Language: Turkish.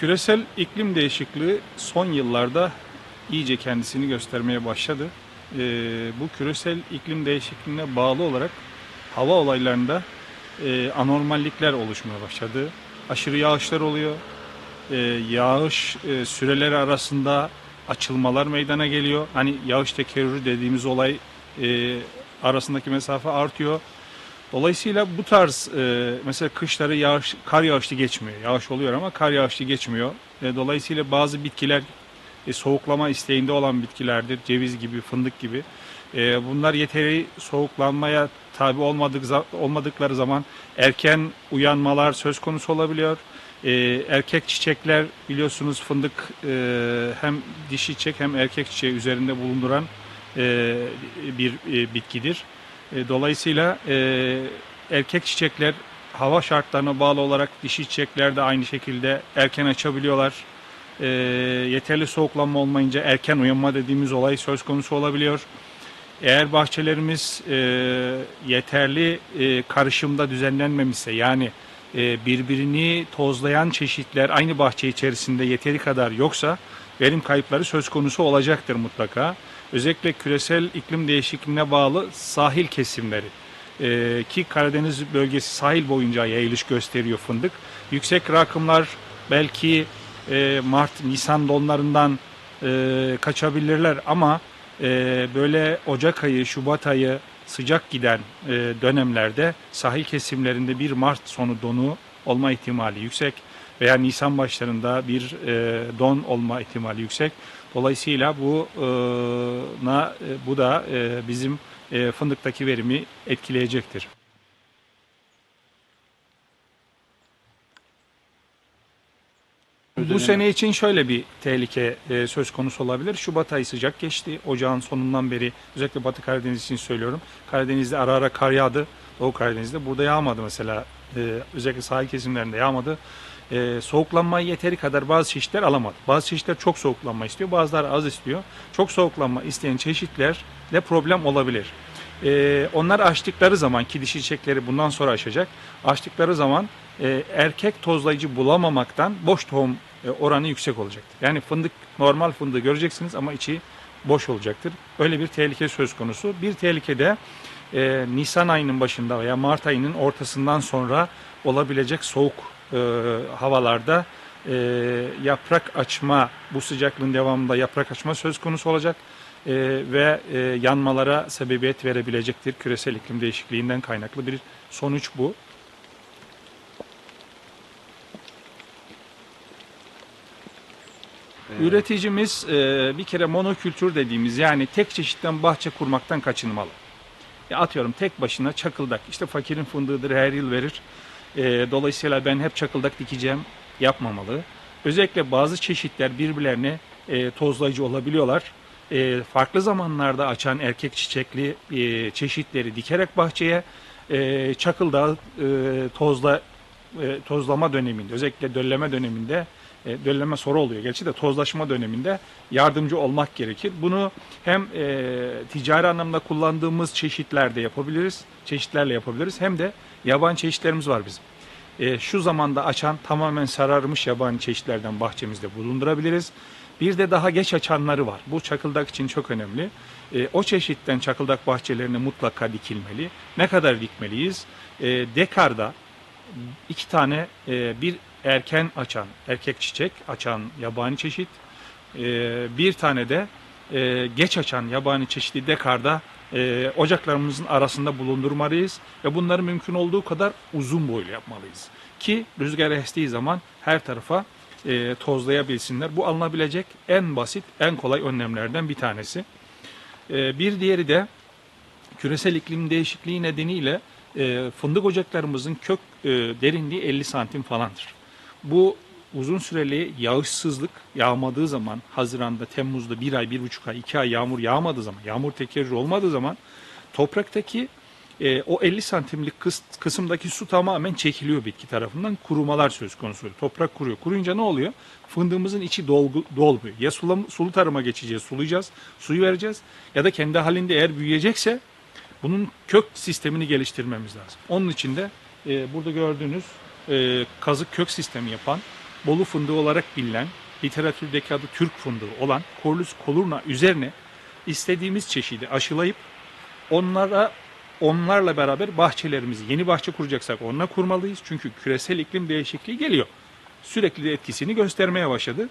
Küresel iklim değişikliği son yıllarda iyice kendisini göstermeye başladı. Ee, bu küresel iklim değişikliğine bağlı olarak hava olaylarında e, anormallikler oluşmaya başladı. Aşırı yağışlar oluyor. Ee, yağış e, süreleri arasında açılmalar meydana geliyor. Hani yağış tekerrürü dediğimiz olay e, arasındaki mesafe artıyor. Dolayısıyla bu tarz e, mesela kışları yağış, kar yağışlı geçmiyor. Yağış oluyor ama kar yağışlı geçmiyor. E, dolayısıyla bazı bitkiler e, soğuklama isteğinde olan bitkilerdir. Ceviz gibi, fındık gibi. E, bunlar yeteri soğuklanmaya tabi olmadık, olmadıkları zaman erken uyanmalar söz konusu olabiliyor. E, erkek çiçekler biliyorsunuz fındık e, hem dişi çiçek hem erkek çiçeği üzerinde bulunduran e, bir e, bitkidir. E, Dolayısıyla e, erkek çiçekler hava şartlarına bağlı olarak dişi çiçekler de aynı şekilde erken açabiliyorlar. E, yeterli soğuklanma olmayınca erken uyanma dediğimiz olay söz konusu olabiliyor. Eğer bahçelerimiz e, yeterli e, karışımda düzenlenmemişse yani birbirini tozlayan çeşitler aynı bahçe içerisinde yeteri kadar yoksa verim kayıpları söz konusu olacaktır mutlaka. Özellikle küresel iklim değişikliğine bağlı sahil kesimleri e, ki Karadeniz bölgesi sahil boyunca yayılış gösteriyor fındık. Yüksek rakımlar belki e, Mart, Nisan donlarından e, kaçabilirler ama e, böyle Ocak ayı, Şubat ayı sıcak giden e, dönemlerde sahil kesimlerinde bir Mart sonu donu olma ihtimali yüksek veya Nisan başlarında bir e, don olma ihtimali yüksek. Dolayısıyla bu e, na bu da bizim fındıktaki verimi etkileyecektir. Bu sene için şöyle bir tehlike e, söz konusu olabilir. Şubat ayı sıcak geçti. Ocağın sonundan beri özellikle Batı Karadeniz için söylüyorum. Karadeniz'de ara ara kar yağdı. Doğu Karadeniz'de. Burada yağmadı mesela. E, özellikle sahil kesimlerinde yağmadı. E, soğuklanmayı yeteri kadar bazı çeşitler alamadı. Bazı çeşitler çok soğuklanma istiyor. Bazıları az istiyor. Çok soğuklanma isteyen çeşitlerle problem olabilir. E, onlar açtıkları zaman ki dişi çiçekleri bundan sonra açacak. Açtıkları zaman e, erkek tozlayıcı bulamamaktan boş tohum oranı yüksek olacaktır. Yani fındık normal fındığı göreceksiniz ama içi boş olacaktır. Öyle bir tehlike söz konusu. Bir tehlike de e, Nisan ayının başında veya Mart ayının ortasından sonra olabilecek soğuk e, havalarda e, yaprak açma, bu sıcaklığın devamında yaprak açma söz konusu olacak e, ve e, yanmalara sebebiyet verebilecektir. Küresel iklim değişikliğinden kaynaklı bir sonuç bu. Üreticimiz e, bir kere monokültür dediğimiz yani tek çeşitten bahçe kurmaktan kaçınmalı. Ya atıyorum tek başına çakıldak işte fakirin fındığıdır her yıl verir. E, dolayısıyla ben hep çakıldak dikeceğim yapmamalı. Özellikle bazı çeşitler birbirlerine e, tozlayıcı olabiliyorlar. E, farklı zamanlarda açan erkek çiçekli e, çeşitleri dikerek bahçeye e, çakıldağı e, tozla e, tozlama döneminde özellikle dölleme döneminde e, dölleme soru oluyor. Gerçi de tozlaşma döneminde yardımcı olmak gerekir. Bunu hem e, ticari anlamda kullandığımız çeşitlerde yapabiliriz, çeşitlerle yapabiliriz. Hem de yaban çeşitlerimiz var bizim. E, şu zamanda açan tamamen sararmış yabani çeşitlerden bahçemizde bulundurabiliriz. Bir de daha geç açanları var. Bu çakıldak için çok önemli. E, o çeşitten çakıldak bahçelerine mutlaka dikilmeli. Ne kadar dikmeliyiz? E, dekarda iki tane e, bir erken açan erkek çiçek açan yabani çeşit e, bir tane de e, geç açan yabani çeşidi dekarda e, ocaklarımızın arasında bulundurmalıyız ve bunları mümkün olduğu kadar uzun boylu yapmalıyız ki rüzgar estiği zaman her tarafa e, tozlayabilsinler. Bu alınabilecek en basit, en kolay önlemlerden bir tanesi. Bir diğeri de küresel iklim değişikliği nedeniyle e, fındık ocaklarımızın kök derinliği 50 santim falandır. Bu uzun süreli yağışsızlık yağmadığı zaman Haziran'da, Temmuz'da bir ay, bir buçuk ay, iki ay yağmur yağmadığı zaman, yağmur tekerrür olmadığı zaman topraktaki e, o 50 santimlik kıs, kısımdaki su tamamen çekiliyor bitki tarafından. Kurumalar söz konusu. Toprak kuruyor. Kuruyunca ne oluyor? Fındığımızın içi dolgu, dolmuyor. Ya sulam, sulu tarıma geçeceğiz, sulayacağız, suyu vereceğiz. Ya da kendi halinde eğer büyüyecekse bunun kök sistemini geliştirmemiz lazım. Onun için de e, burada gördüğünüz e, kazık kök sistemi yapan Bolu fındığı olarak bilinen, literatürdeki adı Türk fındığı olan Corlus colurna üzerine istediğimiz çeşidi aşılayıp onlara onlarla beraber bahçelerimizi yeni bahçe kuracaksak onunla kurmalıyız. Çünkü küresel iklim değişikliği geliyor. Sürekli de etkisini göstermeye başladı.